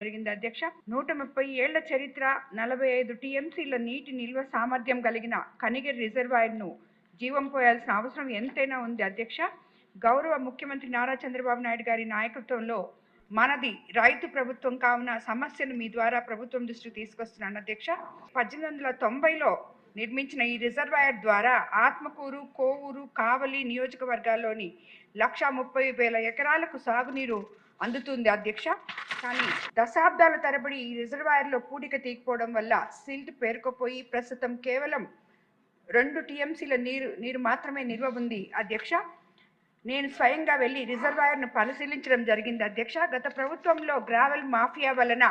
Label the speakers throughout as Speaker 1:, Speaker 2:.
Speaker 1: జరిగింది. అధ్యక్ష నూట ముప్పై ఏళ్ళ చరిత్ర నలభై ఐదు టీఎంసీల నీటి నిల్వ సామర్థ్యం కలిగిన కనిగిరి రిజర్వాయర్ను జీవం పోయాల్సిన అవసరం ఎంతైనా ఉంది. అధ్యక్ష గౌరవ ముఖ్యమంత్రి నారా చంద్రబాబు నాయుడు గారి నాయకత్వంలో మనది రైతు ప్రభుత్వం కావున సమస్యను మీ ద్వారా ప్రభుత్వం దృష్టికి తీసుకొస్తున్నాను. అధ్యక్ష పద్దెనిమిది వందల తొంభైలో నిర్మించిన ఈ రిజర్వాయర్ ద్వారా ఆత్మకూరు కోవూరు కావలి నియోజకవర్గాల్లోని లక్ష ముప్పై వేల ఎకరాలకు సాగునీరు అందుతుంది. అధ్యక్ష కానీ దశాబ్దాల తరబడి ఈ రిజర్వాయర్లో పూడిక తీయకపోవడం వల్ల సిల్ట్ పేరుకుపోయి ప్రస్తుతం కేవలం రెండు టీఎంసీల నీరు నీరు మాత్రమే నిల్వ ఉంది. అధ్యక్ష నేను స్వయంగా వెళ్ళి రిజర్వాయర్ను పరిశీలించడం జరిగింది. అధ్యక్ష గత ప్రభుత్వంలో గ్రావెల్ మాఫియా వలన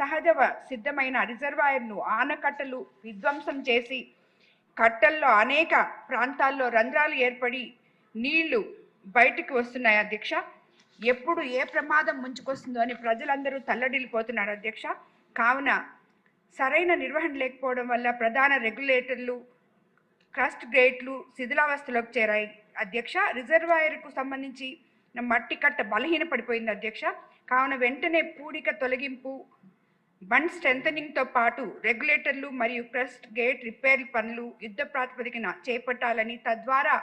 Speaker 1: సహజ సిద్ధమైన రిజర్వాయర్ను ఆనకట్టలు విధ్వంసం చేసి కట్టల్లో అనేక ప్రాంతాల్లో రంధ్రాలు ఏర్పడి నీళ్ళు బయటికి వస్తున్నాయి. అధ్యక్ష ఎప్పుడు ఏ ప్రమాదం ముంచుకొస్తుందో అని ప్రజలందరూ తల్లడిల్లిపోతున్నారు అధ్యక్ష. కావున సరైన నిర్వహణ లేకపోవడం వల్ల ప్రధాన రెగ్యులేటర్లు క్రస్ట్ గ్రేట్లు శిథిలావస్థలోకి చేరాయి. అధ్యక్ష రిజర్వాయర్కు సంబంధించి మట్టి కట్ట బలహీన పడిపోయింది అధ్యక్ష. కావున వెంటనే పూడిక తొలగింపు బండ్ స్ట్రెంథనింగ్తో పాటు రెగ్యులేటర్లు మరియు క్రస్ట్ గేట్ రిపేర్ పనులు యుద్ధ ప్రాతిపదికన చేపట్టాలని తద్వారా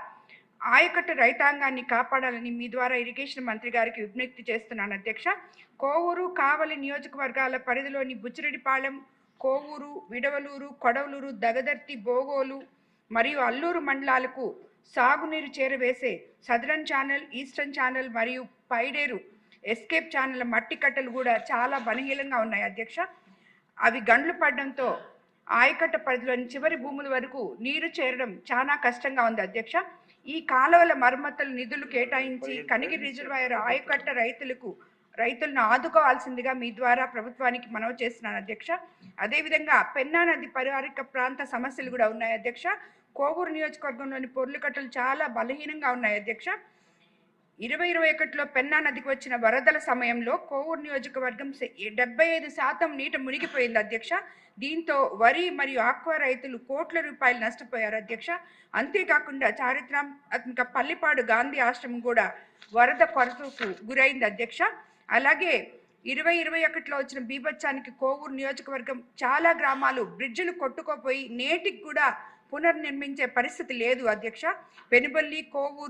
Speaker 1: ఆయకట్టు రైతాంగాన్ని కాపాడాలని మీ ద్వారా ఇరిగేషన్ మంత్రి గారికి విజ్ఞప్తి చేస్తున్నాను అధ్యక్ష. కోవూరు కావలి నియోజకవర్గాల పరిధిలోని బుచ్చిరెడ్డిపాళెం కోవూరు విడవలూరు కొడవలూరు దగదర్తి బోగోలు మరియు అల్లూరు మండలాలకు సాగునీరు చేరవేసే సదరన్ ఛానల్ ఈస్టర్న్ ఛానల్ మరియు పైడేరు ఎస్కేప్ ఛానల్ మట్టి కట్టలు కూడా చాలా బలహీనంగా ఉన్నాయి అధ్యక్ష. అవి గండ్లు పడడంతో ఆయకట్ట పరిధిలోని చివరి భూముల వరకు నీరు చేరడం చాలా కష్టంగా ఉంది అధ్యక్ష. ఈ కాలువల మరమ్మతులు నిధులు కేటాయించి కనిగిరి రిజర్వాయర్ ఆయకట్ట రైతులకు రైతులను ఆదుకోవాల్సిందిగా మీ ద్వారా ప్రభుత్వానికి మనవి చేస్తున్నాను అధ్యక్ష. అదేవిధంగా పెన్నా నది పరివారిక ప్రాంత సమస్యలు కూడా ఉన్నాయి అధ్యక్ష. కోవూరు నియోజకవర్గంలోని పొర్లుకట్టలు చాలా బలహీనంగా ఉన్నాయి అధ్యక్ష. ఇరవై ఇరవై ఒకటిలో పెన్నా నదికి వచ్చిన వరదల సమయంలో కోవూరు నియోజకవర్గం డెబ్బై ఐదు శాతం నీట మునిగిపోయింది అధ్యక్ష. దీంతో వరి మరియు ఆక్వా రైతులు కోట్ల రూపాయలు నష్టపోయారు అధ్యక్ష. అంతేకాకుండా చారిత్రాత్మక పల్లిపాడు గాంధీ ఆశ్రమం కూడా వరద కొరతకు గురైంది అధ్యక్ష. అలాగే ఇరవై ఇరవై ఒకటిలో వచ్చిన బీభత్సానికి కోవూరు నియోజకవర్గం చాలా గ్రామాలు బ్రిడ్జిలు కొట్టుకోపోయి నేటికి కూడా పునర్నిర్మించే పరిస్థితి లేదు అధ్యక్ష. పెనుబల్లి కోవూరు